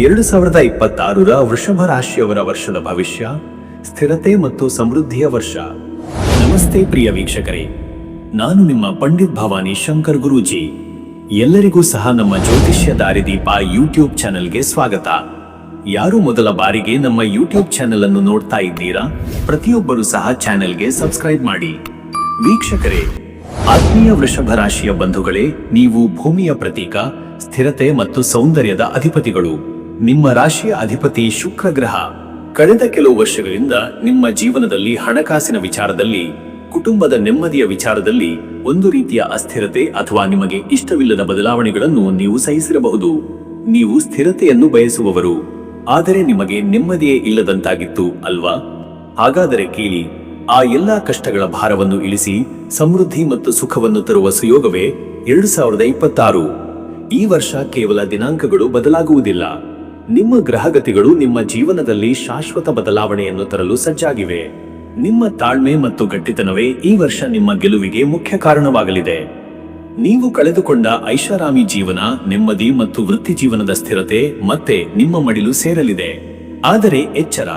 ಎರಡು ಸಾವಿರದ ಇಪ್ಪತ್ತಾರರ ವೃಷಭ ರಾಶಿಯವರ ವರ್ಷದ ಭವಿಷ್ಯ, ಸ್ಥಿರತೆ ಮತ್ತು ಸಮೃದ್ಧಿಯ ವರ್ಷ. ನಮಸ್ತೆ ಪ್ರಿಯ ವೀಕ್ಷಕರೇ. ನಾನು ನಿಮ್ಮ ಪಂಡಿತ್ ಭವಾನಿ ಶಂಕರ್ ಗುರೂಜಿ. ಎಲ್ಲರಿಗೂ ಸಹ ನಮ್ಮ ಜ್ಯೋತಿಷ್ಯ ದಾರಿದೀಪ ಯೂಟ್ಯೂಬ್ ಚಾನೆಲ್ಗೆ ಸ್ವಾಗತ. ಯಾರು ಮೊದಲ ಬಾರಿಗೆ ನಮ್ಮ ಯೂಟ್ಯೂಬ್ ಚಾನೆಲ್ ಅನ್ನು ನೋಡ್ತಾ ಇದ್ದೀರಾ, ಪ್ರತಿಯೊಬ್ಬರು ಸಹ ಚಾನೆಲ್ಗೆ ಸಬ್ಸ್ಕ್ರೈಬ್ ಮಾಡಿ. ವೀಕ್ಷಕರೇ, ಆತ್ಮೀಯ ವೃಷಭ ರಾಶಿಯ ಬಂಧುಗಳೇ, ನೀವು ಭೂಮಿಯ ಪ್ರತೀಕ, ಸ್ಥಿರತೆ ಮತ್ತು ಸೌಂದರ್ಯದ ಅಧಿಪತಿಗಳು. ನಿಮ್ಮ ರಾಶಿಯ ಅಧಿಪತಿ ಶುಕ್ರ ಗ್ರಹ. ಕಳೆದ ಕೆಲವು ವರ್ಷಗಳಿಂದ ನಿಮ್ಮ ಜೀವನದಲ್ಲಿ ಹಣಕಾಸಿನ ವಿಚಾರದಲ್ಲಿ, ಕುಟುಂಬದ ನೆಮ್ಮದಿಯ ವಿಚಾರದಲ್ಲಿ ಒಂದು ರೀತಿಯ ಅಸ್ಥಿರತೆ ಅಥವಾ ನಿಮಗೆ ಇಷ್ಟವಿಲ್ಲದ ಬದಲಾವಣೆಗಳನ್ನು ನೀವು ಸಹಿಸಿರಬಹುದು. ನೀವು ಸ್ಥಿರತೆಯನ್ನು ಬಯಸುವವರು. ಆದರೆ ನಿಮಗೆ ನೆಮ್ಮದಿಯೇ ಇಲ್ಲದಂತಾಗಿತ್ತು ಅಲ್ವಾ? ಹಾಗಾದರೆ ಕೇಳಿ, ಆ ಎಲ್ಲಾ ಕಷ್ಟಗಳ ಭಾರವನ್ನು ಇಳಿಸಿ, ಸಮೃದ್ಧಿ ಮತ್ತು ಸುಖವನ್ನು ತರುವ ಸುಯೋಗವೇ ಎರಡು ಸಾವಿರದ ಇಪ್ಪತ್ತಾರು. ಈ ವರ್ಷ ಕೇವಲ ದಿನಾಂಕಗಳು ಬದಲಾಗುವುದಿಲ್ಲ. ನಿಮ್ಮ ಗ್ರಹಗತಿಗಳು ನಿಮ್ಮ ಜೀವನದಲ್ಲಿ ಶಾಶ್ವತ ಬದಲಾವಣೆಯನ್ನು ತರಲು ಸಜ್ಜಾಗಿವೆ. ನಿಮ್ಮ ತಾಳ್ಮೆ ಮತ್ತು ಗಟ್ಟಿತನವೇ ಈ ವರ್ಷ ನಿಮ್ಮ ಗೆಲುವಿಗೆ ಮುಖ್ಯ ಕಾರಣವಾಗಲಿದೆ. ನೀವು ಕಳೆದುಕೊಂಡ ಐಷಾರಾಮಿ ಜೀವನ, ನೆಮ್ಮದಿ ಮತ್ತು ವೃತ್ತಿ ಜೀವನದ ಸ್ಥಿರತೆ ಮತ್ತೆ ನಿಮ್ಮ ಮಡಿಲು ಸೇರಲಿದೆ. ಆದರೆ ಎಚ್ಚರ.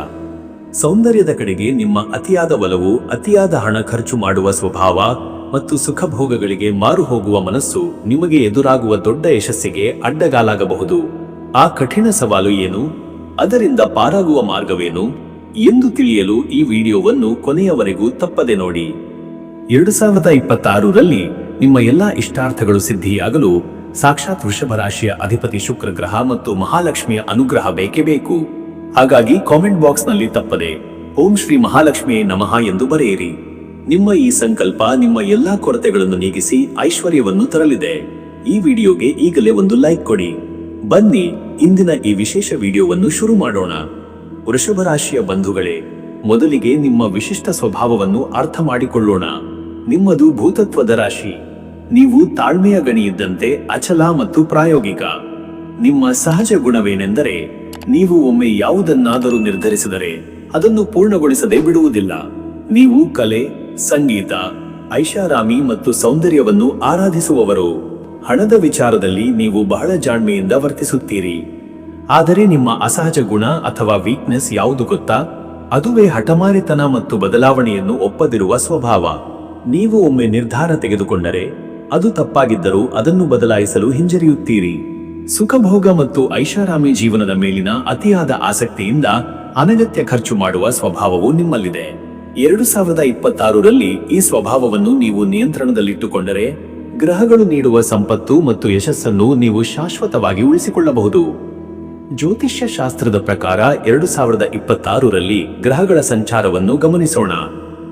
ಸೌಂದರ್ಯದ ಕಡೆಗೆ ನಿಮ್ಮ ಅತಿಯಾದ ಒಲವು, ಅತಿಯಾದ ಹಣ ಖರ್ಚು ಮಾಡುವ ಸ್ವಭಾವ ಮತ್ತು ಸುಖಭೋಗಗಳಿಗೆ ಮಾರು ಹೋಗುವ ಮನಸ್ಸು ನಿಮಗೆ ಎದುರಾಗುವ ದೊಡ್ಡ ಯಶಸ್ಸಿಗೆ ಅಡ್ಡಗಾಲಾಗಬಹುದು. ಆ ಕಠಿಣ ಸವಾಲು ಏನು? ಅದರಿಂದ ಪಾರಾಗುವ ಮಾರ್ಗವೇನು? ಎಂದು ತಿಳಿಯಲು ಈ ವಿಡಿಯೋವನ್ನು ಕೊನೆಯವರೆಗೂ ತಪ್ಪದೆ ನೋಡಿ. ಎರಡು ಸಾವಿರದ ಇಪ್ಪತ್ತಾರರಲ್ಲಿ ನಿಮ್ಮ ಎಲ್ಲಾ ಇಷ್ಟಾರ್ಥಗಳು ಸಿದ್ಧಿಯಾಗಲು ಸಾಕ್ಷಾತ್ ವೃಷಭ ರಾಶಿಯ ಅಧಿಪತಿ ಶುಕ್ರ ಗ್ರಹ ಮತ್ತು ಮಹಾಲಕ್ಷ್ಮಿಯ ಅನುಗ್ರಹ ಬೇಕೇ ಬೇಕು. ಹಾಗಾಗಿ ಕಾಮೆಂಟ್ ಬಾಕ್ಸ್ನಲ್ಲಿ ತಪ್ಪದೆ, ಓಂ ಶ್ರೀ ಮಹಾಲಕ್ಷ್ಮಿಯೇ ನಮಃ ಎಂದು ಬರೆಯಿರಿ. ನಿಮ್ಮ ಈ ಸಂಕಲ್ಪ ನಿಮ್ಮ ಎಲ್ಲಾ ಕೊರತೆಗಳನ್ನು ನೀಗಿಸಿ ಐಶ್ವರ್ಯವನ್ನು ತರಲಿದೆ. ಈ ವಿಡಿಯೋಗೆ ಈಗಲೇ ಒಂದು ಲೈಕ್ ಕೊಡಿ. ಬನ್ನಿ ಇಂದಿನ ಈ ವಿಶೇಷ ವಿಡಿಯೋವನ್ನು ಶುರು ಮಾಡೋಣ. ವೃಷಭ ರಾಶಿಯ ಬಂಧುಗಳೇ, ಮೊದಲಿಗೆ ನಿಮ್ಮ ವಿಶಿಷ್ಟ ಸ್ವಭಾವವನ್ನು ಅರ್ಥ ಮಾಡಿಕೊಳ್ಳೋಣ. ನಿಮ್ಮದು ಭೂತತ್ವದ ರಾಶಿ. ನೀವು ತಾಳ್ಮೆಯ ಗಣಿಯಿದ್ದಂತೆ ಅಚಲ ಮತ್ತು ಪ್ರಾಯೋಗಿಕ. ನಿಮ್ಮ ಸಹಜ ಗುಣವೇನೆಂದರೆ, ನೀವು ಒಮ್ಮೆ ಯಾವುದನ್ನಾದರೂ ನಿರ್ಧರಿಸಿದರೆ, ಅದನ್ನು ಪೂರ್ಣಗೊಳಿಸದೆ ಬಿಡುವುದಿಲ್ಲ. ನೀವು ಕಲೆ, ಸಂಗೀತ, ಐಷಾರಾಮಿ ಮತ್ತು ಸೌಂದರ್ಯವನ್ನು ಆರಾಧಿಸುವವರು. ಹಣದ ವಿಚಾರದಲ್ಲಿ ನೀವು ಬಹಳ ಜಾಣ್ಮೆಯಿಂದ ವರ್ತಿಸುತ್ತೀರಿ. ಆದರೆ ನಿಮ್ಮ ಅಸಹಜ ಗುಣ ಅಥವಾ ವೀಕ್ನೆಸ್ ಯಾವುದು ಗೊತ್ತಾ? ಅದುವೇ ಹಠಮಾರಿತನ ಮತ್ತು ಬದಲಾವಣೆಯನ್ನು ಒಪ್ಪದಿರುವ ಸ್ವಭಾವ. ನೀವು ಒಮ್ಮೆ ನಿರ್ಧಾರ ತೆಗೆದುಕೊಂಡರೆ, ಅದು ತಪ್ಪಾಗಿದ್ದರೂ ಅದನ್ನು ಬದಲಾಯಿಸಲು ಹಿಂಜರಿಯುತ್ತೀರಿ. ಸುಖಭೋಗ ಮತ್ತು ಐಷಾರಾಮಿ ಜೀವನದ ಮೇಲಿನ ಅತಿಯಾದ ಆಸಕ್ತಿಯಿಂದ ಅನಗತ್ಯ ಖರ್ಚು ಮಾಡುವ ಸ್ವಭಾವವು ನಿಮ್ಮಲ್ಲಿದೆ. ಎರಡು ಸಾವಿರದ ಇಪ್ಪತ್ತಾರರಲ್ಲಿ ಈ ಸ್ವಭಾವವನ್ನು ನೀವು ನಿಯಂತ್ರಣದಲ್ಲಿಟ್ಟುಕೊಂಡರೆ ಗ್ರಹಗಳು ನೀಡುವ ಸಂಪತ್ತು ಮತ್ತು ಯಶಸ್ಸನ್ನು ನೀವು ಶಾಶ್ವತವಾಗಿ ಉಳಿಸಿಕೊಳ್ಳಬಹುದು. ಜ್ಯೋತಿಷ್ಯ ಶಾಸ್ತ್ರದ ಪ್ರಕಾರ ಎರಡು ಸಾವಿರದ ಇಪ್ಪತ್ತಾರರಲ್ಲಿ ಗ್ರಹಗಳ ಸಂಚಾರವನ್ನು ಗಮನಿಸೋಣ.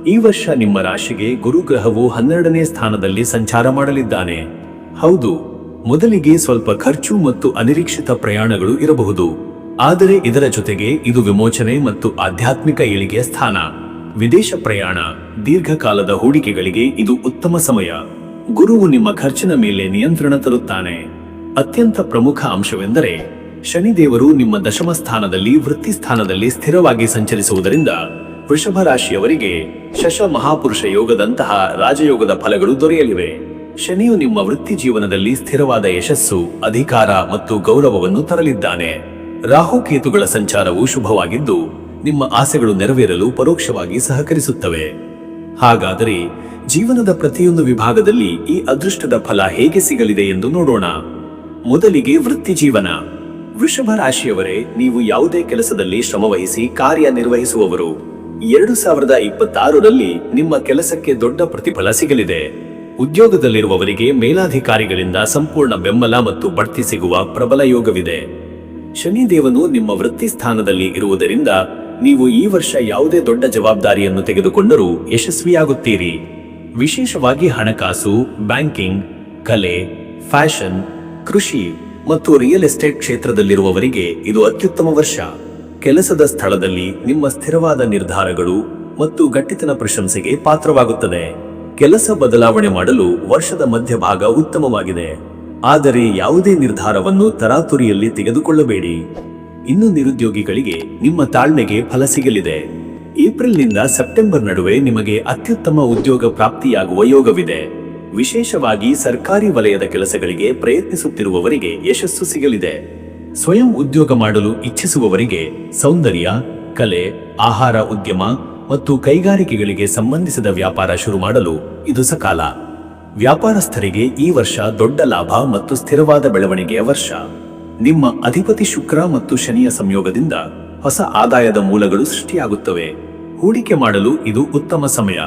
ಈ ವರ್ಷ ನಿಮ್ಮ ರಾಶಿಗೆ ಗುರು ಗ್ರಹವು ಹನ್ನೆರಡನೇ ಸ್ಥಾನದಲ್ಲಿ ಸಂಚಾರ ಮಾಡಲಿದ್ದಾನೆ. ಹೌದು, ಮೊದಲಿಗೆ ಸ್ವಲ್ಪ ಖರ್ಚು ಮತ್ತು ಅನಿರೀಕ್ಷಿತ ಪ್ರಯಾಣಗಳು ಇರಬಹುದು. ಆದರೆ ಇದರ ಜೊತೆಗೆ ಇದು ವಿಮೋಚನೆ ಮತ್ತು ಆಧ್ಯಾತ್ಮಿಕ ಏಳಿಗೆಯ ಸ್ಥಾನ. ವಿದೇಶ ಪ್ರಯಾಣ, ದೀರ್ಘಕಾಲದ ಹೂಡಿಕೆಗಳಿಗೆ ಇದು ಉತ್ತಮ ಸಮಯ. ಗುರುವು ನಿಮ್ಮ ಖರ್ಚಿನ ಮೇಲೆ ನಿಯಂತ್ರಣ ತರುತ್ತಾನೆ. ಅತ್ಯಂತ ಪ್ರಮುಖ ಅಂಶವೆಂದರೆ, ಶನಿದೇವರು ನಿಮ್ಮ ದಶಮ ಸ್ಥಾನದಲ್ಲಿ ವೃತ್ತಿ ಸ್ಥಾನದಲ್ಲಿ ಸ್ಥಿರವಾಗಿ ಸಂಚರಿಸುವುದರಿಂದ ವೃಷಭ ರಾಶಿಯವರಿಗೆ ಶಶ ಮಹಾಪುರುಷ ಯೋಗದಂತಹ ರಾಜಯೋಗದ ಫಲಗಳು ದೊರೆಯಲಿವೆ. ಶನಿಯು ನಿಮ್ಮ ವೃತ್ತಿ ಜೀವನದಲ್ಲಿ ಸ್ಥಿರವಾದ ಯಶಸ್ಸು, ಅಧಿಕಾರ ಮತ್ತು ಗೌರವವನ್ನು ತರಲಿದ್ದಾನೆ. ರಾಹುಕೇತುಗಳ ಸಂಚಾರವು ಶುಭವಾಗಿದ್ದು, ನಿಮ್ಮ ಆಸೆಗಳು ನೆರವೇರಲು ಪರೋಕ್ಷವಾಗಿ ಸಹಕರಿಸುತ್ತವೆ. ಹಾಗಾದರೆ ಜೀವನದ ಪ್ರತಿಯೊಂದು ವಿಭಾಗದಲ್ಲಿ ಈ ಅದೃಷ್ಟದ ಫಲ ಹೇಗೆ ಸಿಗಲಿದೆ ಎಂದು ನೋಡೋಣ. ಮೊದಲಿಗೆ ವೃತ್ತಿ ಜೀವನ. ವೃಷಭ ರಾಶಿಯವರೇ, ನೀವು ಯಾವುದೇ ಕೆಲಸದಲ್ಲಿ ಶ್ರಮವಹಿಸಿ ಕಾರ್ಯನಿರ್ವಹಿಸುವವರು ಎರಡು ಸಾವಿರದ ಇಪ್ಪತ್ತಾರರಲ್ಲಿ ನಿಮ್ಮ ಕೆಲಸಕ್ಕೆ ದೊಡ್ಡ ಪ್ರತಿಫಲ ಸಿಗಲಿದೆ. ಉದ್ಯೋಗದಲ್ಲಿರುವವರಿಗೆ ಮೇಲಾಧಿಕಾರಿಗಳಿಂದ ಸಂಪೂರ್ಣ ಬೆಂಬಲ ಮತ್ತು ಬಡ್ತಿ ಸಿಗುವ ಪ್ರಬಲ ಯೋಗವಿದೆ. ಶನಿದೇವನು ನಿಮ್ಮ ವೃತ್ತಿ ಸ್ಥಾನದಲ್ಲಿ ಇರುವುದರಿಂದ ನೀವು ಈ ವರ್ಷ ಯಾವುದೇ ದೊಡ್ಡ ಜವಾಬ್ದಾರಿಯನ್ನು ತೆಗೆದುಕೊಂಡರೂ ಯಶಸ್ವಿಯಾಗುತ್ತೀರಿ. ವಿಶೇಷವಾಗಿ ಹಣಕಾಸು, ಬ್ಯಾಂಕಿಂಗ್, ಕಲೆ, ಫ್ಯಾಷನ್, ಕೃಷಿ ಮತ್ತು ರಿಯಲ್ ಎಸ್ಟೇಟ್ ಕ್ಷೇತ್ರದಲ್ಲಿರುವವರಿಗೆ ಇದು ಅತ್ಯುತ್ತಮ ವರ್ಷ. ಕೆಲಸದ ಸ್ಥಳದಲ್ಲಿ ನಿಮ್ಮ ಸ್ಥಿರವಾದ ನಿರ್ಧಾರಗಳು ಮತ್ತು ಗಟ್ಟಿತನ ಪ್ರಶಂಸೆಗೆ ಪಾತ್ರವಾಗುತ್ತದೆ. ಕೆಲಸ ಬದಲಾವಣೆ ಮಾಡಲು ವರ್ಷದ ಮಧ್ಯಭಾಗ ಉತ್ತಮವಾಗಿದೆ. ಆದರೆ ಯಾವುದೇ ನಿರ್ಧಾರವನ್ನು ತರಾತುರಿಯಲ್ಲಿ ತೆಗೆದುಕೊಳ್ಳಬೇಡಿ. ಇನ್ನು ನಿರುದ್ಯೋಗಿಗಳಿಗೆ ನಿಮ್ಮ ತಾಳ್ಮೆಗೆ ಫಲ ಸಿಗಲಿದೆ. ಏಪ್ರಿಲ್ನಿಂದ ಸೆಪ್ಟೆಂಬರ್ ನಡುವೆ ನಿಮಗೆ ಅತ್ಯುತ್ತಮ ಉದ್ಯೋಗ ಪ್ರಾಪ್ತಿಯಾಗುವ ಯೋಗವಿದೆ. ವಿಶೇಷವಾಗಿ ಸರ್ಕಾರಿ ವಲಯದ ಕೆಲಸಗಳಿಗೆ ಪ್ರಯತ್ನಿಸುತ್ತಿರುವವರಿಗೆ ಯಶಸ್ಸು ಸಿಗಲಿದೆ. ಸ್ವಯಂ ಉದ್ಯೋಗ ಮಾಡಲು ಇಚ್ಛಿಸುವವರಿಗೆ ಸೌಂದರ್ಯ, ಕಲೆ, ಆಹಾರ ಉದ್ಯಮ ಮತ್ತು ಕೈಗಾರಿಕೆಗಳಿಗೆ ಸಂಬಂಧಿಸಿದ ವ್ಯಾಪಾರ ಶುರು ಮಾಡಲು ಇದು ಸಕಾಲ. ವ್ಯಾಪಾರಸ್ಥರಿಗೆ ಈ ವರ್ಷ ದೊಡ್ಡ ಲಾಭ ಮತ್ತು ಸ್ಥಿರವಾದ ಬೆಳವಣಿಗೆಯ ವರ್ಷ. ನಿಮ್ಮ ಅಧಿಪತಿ ಶುಕ್ರ ಮತ್ತು ಶನಿಯ ಸಂಯೋಗದಿಂದ ಹೊಸ ಆದಾಯದ ಮೂಲಗಳು ಸೃಷ್ಟಿಯಾಗುತ್ತವೆ. ಹೂಡಿಕೆ ಮಾಡಲು ಇದು ಉತ್ತಮ ಸಮಯ.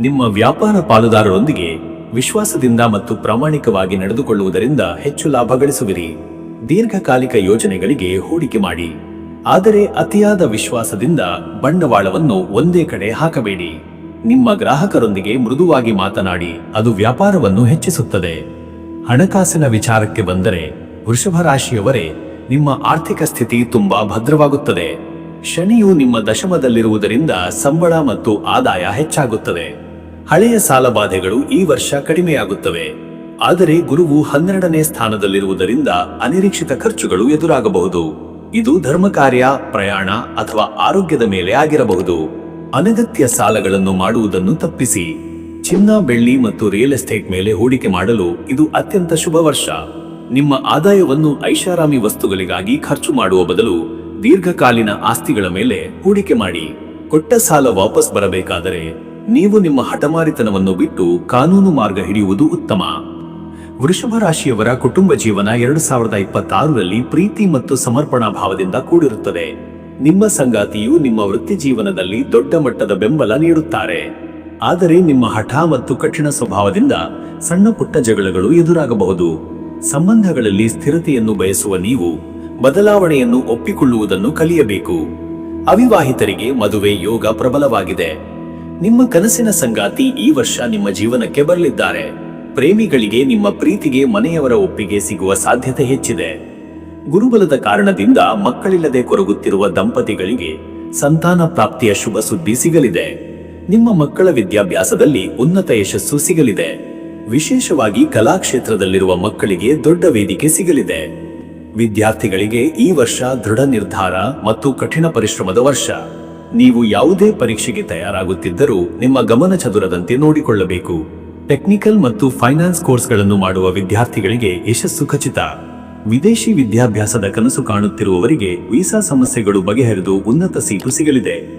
ನಿಮ್ಮ ವ್ಯಾಪಾರ ಪಾಲುದಾರರೊಂದಿಗೆ ವಿಶ್ವಾಸದಿಂದ ಮತ್ತು ಪ್ರಾಮಾಣಿಕವಾಗಿ ನಡೆದುಕೊಳ್ಳುವುದರಿಂದ ಹೆಚ್ಚು ಲಾಭ ಗಳಿಸುವಿರಿ. ದೀರ್ಘಕಾಲಿಕ ಯೋಜನೆಗಳಿಗೆ ಹೂಡಿಕೆ ಮಾಡಿ. ಆದರೆ ಅತಿಯಾದ ವಿಶ್ವಾಸದಿಂದ ಬಂಡವಾಳವನ್ನು ಒಂದೇ ಕಡೆ ಹಾಕಬೇಡಿ. ನಿಮ್ಮ ಗ್ರಾಹಕರೊಂದಿಗೆ ಮೃದುವಾಗಿ ಮಾತನಾಡಿ, ಅದು ವ್ಯಾಪಾರವನ್ನು ಹೆಚ್ಚಿಸುತ್ತದೆ. ಹಣಕಾಸಿನ ವಿಚಾರಕ್ಕೆ ಬಂದರೆ ವೃಷಭ ರಾಶಿಯವರೇ ನಿಮ್ಮ ಆರ್ಥಿಕ ಸ್ಥಿತಿ ತುಂಬಾ ಭದ್ರವಾಗುತ್ತದೆ. ಶನಿಯು ನಿಮ್ಮ ದಶಮದಲ್ಲಿರುವುದರಿಂದ ಸಂಬಳ ಮತ್ತು ಆದಾಯ ಹೆಚ್ಚಾಗುತ್ತದೆ. ಹಳೆಯ ಸಾಲಬಾಧೆಗಳು ಈ ವರ್ಷ ಕಡಿಮೆಯಾಗುತ್ತವೆ. ಆದರೆ ಗುರುವು ಹನ್ನೆರಡನೇ ಸ್ಥಾನದಲ್ಲಿರುವುದರಿಂದ ಅನಿರೀಕ್ಷಿತ ಖರ್ಚುಗಳು ಎದುರಾಗಬಹುದು. ಇದು ಧರ್ಮ ಕಾರ್ಯ ಪ್ರಯಾಣ ಅಥವಾ ಆರೋಗ್ಯದ ಮೇಲೆ ಆಗಿರಬಹುದು. ಅನಗತ್ಯ ಸಾಲಗಳನ್ನು ಮಾಡುವುದನ್ನು ತಪ್ಪಿಸಿ. ಚಿನ್ನ, ಬೆಳ್ಳಿ ಮತ್ತು ರಿಯಲ್ ಎಸ್ಟೇಟ್ ಮೇಲೆ ಹೂಡಿಕೆ ಮಾಡಲು ಇದು ಅತ್ಯಂತ ಶುಭ ವರ್ಷ. ನಿಮ್ಮ ಆದಾಯವನ್ನು ಐಷಾರಾಮಿ ವಸ್ತುಗಳಿಗಾಗಿ ಖರ್ಚು ಮಾಡುವ ಬದಲು ದೀರ್ಘಕಾಲೀನ ಆಸ್ತಿಗಳ ಮೇಲೆ ಹೂಡಿಕೆ ಮಾಡಿ. ಕೊಟ್ಟ ಸಾಲ ವಾಪಸ್ ಬರಬೇಕಾದರೆ ನೀವು ನಿಮ್ಮ ಹಠಮಾರಿತನವನ್ನು ಬಿಟ್ಟು ಕಾನೂನು ಮಾರ್ಗ ಹಿಡಿಯುವುದು ಉತ್ತಮ. ವೃಷಭ ರಾಶಿಯವರ ಕುಟುಂಬ ಜೀವನ ಎರಡು ಸಾವಿರದ ಇಪ್ಪತ್ತಾರರಲ್ಲಿ ಪ್ರೀತಿ ಮತ್ತು ಸಮರ್ಪಣಾ ಭಾವದಿಂದ ಕೂಡಿರುತ್ತದೆ. ನಿಮ್ಮ ಸಂಗಾತಿಯು ನಿಮ್ಮ ವೃತ್ತಿ ಜೀವನದಲ್ಲಿ ದೊಡ್ಡ ಮಟ್ಟದ ಬೆಂಬಲ ನೀಡುತ್ತಾರೆ. ಆದರೆ ನಿಮ್ಮ ಹಠ ಮತ್ತು ಕಠಿಣ ಸ್ವಭಾವದಿಂದ ಸಣ್ಣ ಪುಟ್ಟ ಜಗಳಗಳು ಎದುರಾಗಬಹುದು. ಸಂಬಂಧಗಳಲ್ಲಿ ಸ್ಥಿರತೆಯನ್ನು ಬಯಸುವ ನೀವು ಬದಲಾವಣೆಯನ್ನು ಒಪ್ಪಿಕೊಳ್ಳುವುದನ್ನು ಕಲಿಯಬೇಕು. ಅವಿವಾಹಿತರಿಗೆ ಮದುವೆ ಯೋಗ ಪ್ರಬಲವಾಗಿದೆ. ನಿಮ್ಮ ಕನಸಿನ ಸಂಗಾತಿ ಈ ವರ್ಷ ನಿಮ್ಮ ಜೀವನಕ್ಕೆ ಬರಲಿದ್ದಾರೆ. ಪ್ರೇಮಿಗಳಿಗೆ ನಿಮ್ಮ ಪ್ರೀತಿಗೆ ಮನೆಯವರ ಒಪ್ಪಿಗೆ ಸಿಗುವ ಸಾಧ್ಯತೆ ಹೆಚ್ಚಿದೆ. ಗುರುಬಲದ ಕಾರಣದಿಂದ ಮಕ್ಕಳಿಲ್ಲದೆ ಕೊರಗುತ್ತಿರುವ ದಂಪತಿಗಳಿಗೆ ಸಂತಾನ ಪ್ರಾಪ್ತಿಯ ಶುಭ ಸುದ್ದಿ ಸಿಗಲಿದೆ. ನಿಮ್ಮ ಮಕ್ಕಳ ವಿದ್ಯಾಭ್ಯಾಸದಲ್ಲಿ ಉನ್ನತ ಯಶಸ್ಸು ಸಿಗಲಿದೆ. ವಿಶೇಷವಾಗಿ ಕಲಾಕ್ಷೇತ್ರದಲ್ಲಿರುವ ಮಕ್ಕಳಿಗೆ ದೊಡ್ಡ ವೇದಿಕೆ ಸಿಗಲಿದೆ. ವಿದ್ಯಾರ್ಥಿಗಳಿಗೆ ಈ ವರ್ಷ ದೃಢ ನಿರ್ಧಾರ ಮತ್ತು ಕಠಿಣ ಪರಿಶ್ರಮದ ವರ್ಷ. ನೀವು ಯಾವುದೇ ಪರೀಕ್ಷೆಗೆ ತಯಾರಾಗುತ್ತಿದ್ದರೂ ನಿಮ್ಮ ಗಮನ ಚದುರದಂತೆ ನೋಡಿಕೊಳ್ಳಬೇಕು. ಟೆಕ್ನಿಕಲ್ ಮತ್ತು ಫೈನಾನ್ಸ್ ಕೋರ್ಸ್ಗಳನ್ನು ಮಾಡುವ ವಿದ್ಯಾರ್ಥಿಗಳಿಗೆ ಯಶಸ್ಸು ಖಚಿತ. ವಿದೇಶಿ ವಿದ್ಯಾಭ್ಯಾಸದ ಕನಸು ಕಾಣುತ್ತಿರುವವರಿಗೆ ವೀಸಾ ಸಮಸ್ಯೆಗಳು ಬಗೆಹರಿದು ಉನ್ನತ ಸೀಟು ಸಿಗಲಿದೆ.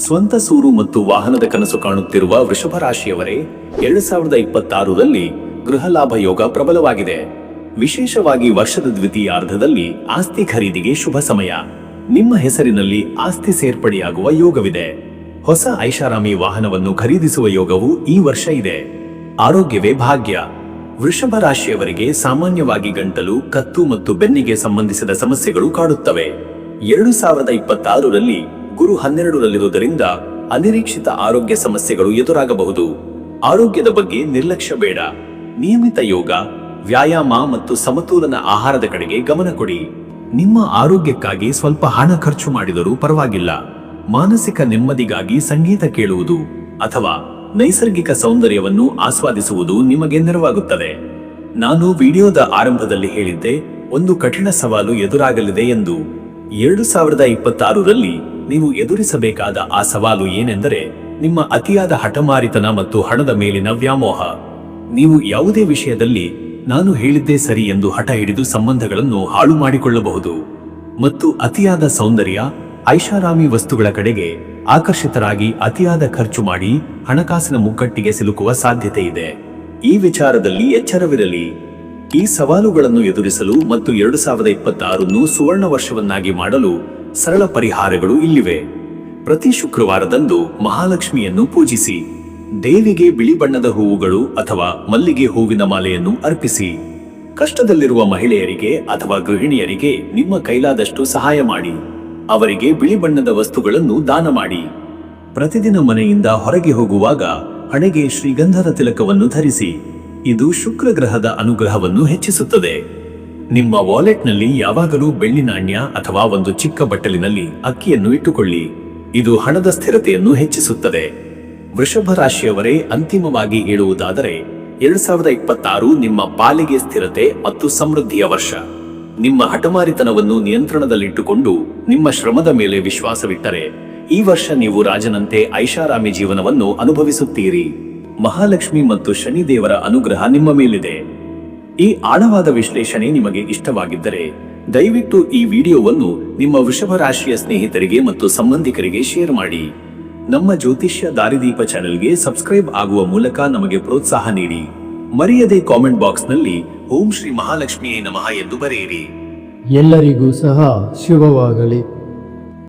ಸ್ವಂತ ಸೂರು ಮತ್ತು ವಾಹನದ ಕನಸು ಕಾಣುತ್ತಿರುವ ವೃಷಭ ರಾಶಿಯವರೇ, ಎರಡು ಸಾವಿರದ ಇಪ್ಪತ್ತಾರರಲ್ಲಿ ಗೃಹ ಲಾಭ ಯೋಗ ಪ್ರಬಲವಾಗಿದೆ. ವಿಶೇಷವಾಗಿ ವರ್ಷದ ದ್ವಿತೀಯಾರ್ಧದಲ್ಲಿ ಆಸ್ತಿ ಖರೀದಿಗೆ ಶುಭ ಸಮಯ. ನಿಮ್ಮ ಹೆಸರಿನಲ್ಲಿ ಆಸ್ತಿ ಸೇರ್ಪಡೆಯಾಗುವ ಯೋಗವಿದೆ. ಹೊಸ ಐಷಾರಾಮಿ ವಾಹನವನ್ನು ಖರೀದಿಸುವ ಯೋಗವು ಈ ವರ್ಷ ಇದೆ. ಆರೋಗ್ಯವೇ ಭಾಗ್ಯ. ವೃಷಭ ರಾಶಿಯವರಿಗೆ ಸಾಮಾನ್ಯವಾಗಿ ಗಂಟಲು, ಕತ್ತು ಮತ್ತು ಬೆನ್ನಿಗೆ ಸಂಬಂಧಿಸಿದ ಸಮಸ್ಯೆಗಳು ಕಾಡುತ್ತವೆ. ಎರಡು ಸಾವಿರದ ಇಪ್ಪತ್ತಾರರಲ್ಲಿ ಗುರು ಹನ್ನೆರಡರಲ್ಲಿರುವುದರಿಂದ ಅನಿರೀಕ್ಷಿತ ಆರೋಗ್ಯ ಸಮಸ್ಯೆಗಳು ಎದುರಾಗಬಹುದು. ಆರೋಗ್ಯದ ಬಗ್ಗೆ ನಿರ್ಲಕ್ಷ್ಯ ಬೇಡ. ನಿಯಮಿತ ಯೋಗ, ವ್ಯಾಯಾಮ ಮತ್ತು ಸಮತೋಲನ ಆಹಾರದ ಕಡೆಗೆ ಗಮನ ಕೊಡಿ. ನಿಮ್ಮ ಆರೋಗ್ಯಕ್ಕಾಗಿ ಸ್ವಲ್ಪ ಹಣ ಖರ್ಚು ಮಾಡಿದರೂ ಪರವಾಗಿಲ್ಲ. ಮಾನಸಿಕ ನೆಮ್ಮದಿಗಾಗಿ ಸಂಗೀತ ಕೇಳುವುದು ಅಥವಾ ನೈಸರ್ಗಿಕ ಸೌಂದರ್ಯವನ್ನು ಆಸ್ವಾದಿಸುವುದು ನಿಮಗೆ ನೆರವಾಗುತ್ತದೆ. ನಾನು ವಿಡಿಯೋದ ಆರಂಭದಲ್ಲಿ ಹೇಳಿದ್ದೆ, ಒಂದು ಕಠಿಣ ಸವಾಲು ಎದುರಾಗಲಿದೆ ಎಂದು. ಎರಡು ಸಾವಿರದ ಇಪ್ಪತ್ತಾರರಲ್ಲಿ ನೀವು ಎದುರಿಸಬೇಕಾದ ಆ ಸವಾಲು ಏನೆಂದರೆ ನಿಮ್ಮ ಅತಿಯಾದ ಹಠಮಾರಿತನ ಮತ್ತು ಹಣದ ಮೇಲಿನ ವ್ಯಾಮೋಹ. ನೀವು ಯಾವುದೇ ವಿಷಯದಲ್ಲಿ ನಾನು ಹೇಳಿದ್ದೇ ಸರಿ ಎಂದು ಹಠ ಹಿಡಿದು ಸಂಬಂಧಗಳನ್ನು ಹಾಳು ಮಾಡಿಕೊಳ್ಳಬಹುದು. ಮತ್ತು ಅತಿಯಾದ ಸೌಂದರ್ಯ, ಐಷಾರಾಮಿ ವಸ್ತುಗಳ ಕಡೆಗೆ ಆಕರ್ಷಿತರಾಗಿ ಅತಿಯಾದ ಖರ್ಚು ಮಾಡಿ ಹಣಕಾಸಿನ ಮುಗ್ಗಟ್ಟಿಗೆ ಸಿಲುಕುವ ಸಾಧ್ಯತೆ ಇದೆ. ಈ ವಿಚಾರದಲ್ಲಿ ಎಚ್ಚರವಿರಲಿ. ಈ ಸವಾಲುಗಳನ್ನು ಎದುರಿಸಲು ಮತ್ತು ಎರಡು ಸಾವಿರದ ಇಪ್ಪತ್ತಾರನ್ನು ಸುವರ್ಣ ವರ್ಷವನ್ನಾಗಿ ಮಾಡಲು ಸರಳ ಪರಿಹಾರಗಳು ಇಲ್ಲಿವೆ. ಪ್ರತಿ ಶುಕ್ರವಾರದಂದು ಮಹಾಲಕ್ಷ್ಮಿಯನ್ನು ಪೂಜಿಸಿ, ದೇವಿಗೆ ಬಿಳಿ ಬಣ್ಣದ ಹೂವುಗಳು ಅಥವಾ ಮಲ್ಲಿಗೆ ಹೂವಿನ ಮಾಲೆಯನ್ನು ಅರ್ಪಿಸಿ. ಕಷ್ಟದಲ್ಲಿರುವ ಮಹಿಳೆಯರಿಗೆ ಅಥವಾ ಗೃಹಿಣಿಯರಿಗೆ ನಿಮ್ಮ ಕೈಲಾದಷ್ಟು ಸಹಾಯ ಮಾಡಿ. ಅವರಿಗೆ ಬಿಳಿ ಬಣ್ಣದ ವಸ್ತುಗಳನ್ನು ದಾನ ಮಾಡಿ. ಪ್ರತಿದಿನ ಮನೆಯಿಂದ ಹೊರಗೆ ಹೋಗುವಾಗ ಹಣೆಗೆ ಶ್ರೀಗಂಧದ ತಿಲಕವನ್ನು ಧರಿಸಿ. ಇದು ಶುಕ್ರ ಗ್ರಹದ ಅನುಗ್ರಹವನ್ನು ಹೆಚ್ಚಿಸುತ್ತದೆ. ನಿಮ್ಮ ವಾಲೆಟ್ನಲ್ಲಿ ಯಾವಾಗಲೂ ಬೆಳ್ಳಿ ನಾಣ್ಯ ಅಥವಾ ಒಂದು ಚಿಕ್ಕ ಬಟ್ಟಲಿನಲ್ಲಿ ಅಕ್ಕಿಯನ್ನು ಇಟ್ಟುಕೊಳ್ಳಿ. ಇದು ಹಣದ ಸ್ಥಿರತೆಯನ್ನು ಹೆಚ್ಚಿಸುತ್ತದೆ. ವೃಷಭ ರಾಶಿಯವರೇ, ಅಂತಿಮವಾಗಿ ಹೇಳುವುದಾದರೆ, ಎರಡ್ ಸಾವಿರದ ಇಪ್ಪತ್ತಾರು ನಿಮ್ಮ ಪಾಲಿಗೆ ಸ್ಥಿರತೆ ಮತ್ತು ಸಮೃದ್ಧಿಯ ವರ್ಷ. ನಿಮ್ಮ ಹಠಮಾರಿತನವನ್ನು ನಿಯಂತ್ರಣದಲ್ಲಿಟ್ಟುಕೊಂಡು ನಿಮ್ಮ ಶ್ರಮದ ಮೇಲೆ ವಿಶ್ವಾಸವಿಟ್ಟರೆ, ಈ ವರ್ಷ ನೀವು ರಾಜನಂತೆ ಐಷಾರಾಮಿ ಜೀವನವನ್ನು ಅನುಭವಿಸುತ್ತೀರಿ. ಮಹಾಲಕ್ಷ್ಮಿ ಮತ್ತು ಶನಿದೇವರ ಅನುಗ್ರಹ ನಿಮ್ಮ ಮೇಲಿದೆ. ಈ ಆಳವಾದ ವಿಶ್ಲೇಷಣೆ ನಿಮಗೆ ಇಷ್ಟವಾಗಿದ್ದರೆ, ದಯವಿಟ್ಟು ಈ ವಿಡಿಯೋವನ್ನು ನಿಮ್ಮ ವೃಷಭ ರಾಶಿಯ ಸ್ನೇಹಿತರಿಗೆ ಮತ್ತು ಸಂಬಂಧಿಕರಿಗೆ ಶೇರ್ ಮಾಡಿ. ನಮ್ಮ ಜ್ಯೋತಿಷ್ಯ ದಾರಿದೀಪ ಚಾನೆಲ್ಗೆ ಸಬ್ಸ್ಕ್ರೈಬ್ ಆಗುವ ಮೂಲಕ ನಮಗೆ ಪ್ರೋತ್ಸಾಹ ನೀಡಿ. ಮರೆಯದೆ ಕಾಮೆಂಟ್ ಬಾಕ್ಸ್ನಲ್ಲಿ ಓಂ ಶ್ರೀ ಮಹಾಲಕ್ಷ್ಮಿಯೇ ನಮಃ ಎಂದು ಬರೆಯಿರಿ. ಎಲ್ಲರಿಗೂ ಸಹ ಶುಭವಾಗಲಿ.